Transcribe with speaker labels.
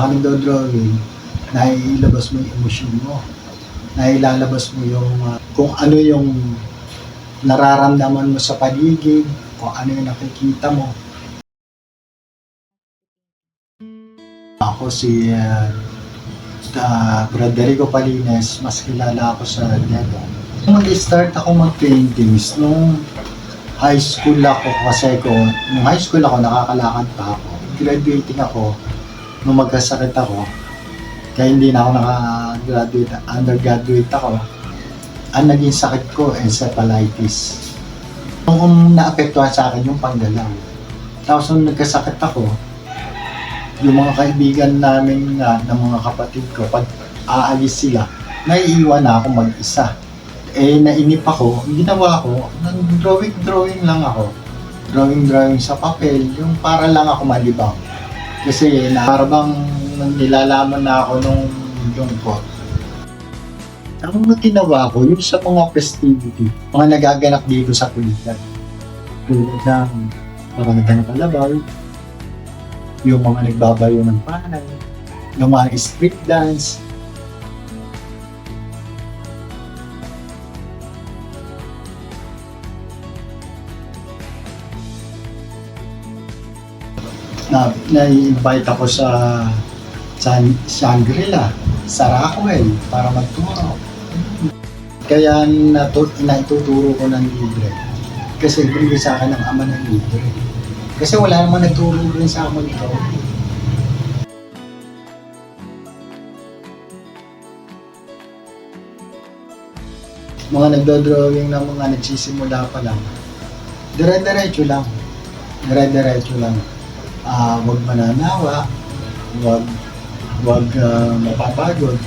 Speaker 1: nagdo-drawing, nailalabas mo yung emosyon mo. Nailalabas mo yung ah, kung ano yung nararamdaman mo sa paligid, kung ano yung nakikita mo. Ako si uh, Frederico Palines, mas kilala ako sa Dedo. Mag-start ako mag-paintings nung high school ako kasi ko, nung high school ako nakakalakad pa ako. Graduating ako, nung magkasakit ako, kaya hindi na ako naka-graduate, undergraduate ako, ang naging sakit ko, encephalitis. Nung naapektuhan sa akin yung panggalaw. Tapos nung nagkasakit ako, yung mga kaibigan namin nga, ng mga kapatid ko, pag aalis sila, naiiwan na ako mag-isa. Eh, nainip ako, ginawa ko, nag-drawing-drawing lang ako. Drawing-drawing sa papel, yung para lang ako malibang. Kasi na, parang nilalaman na ako nung lungkot. Ang mga ginawa ko, yung sa mga festivity, mga nagaganap dito sa kulitan. Tulad ng parang ng kalabaw, yung mga nagbabayo ng panay, yung mga street dance. Na, na-invite ako sa sa Shangri-La, sa Rockwell, para magturo. Kaya natu naituturo ko ng libre. Kasi binigay sa akin ng ama ng libre. Kasi wala naman nagturo rin sa akin ito. Mga nagdo-drawing ng mga nagsisimula pa lang. Dire-diretso lang. Dire-diretso lang. Ah, wag mananawa, wag wag ah, mapapagod.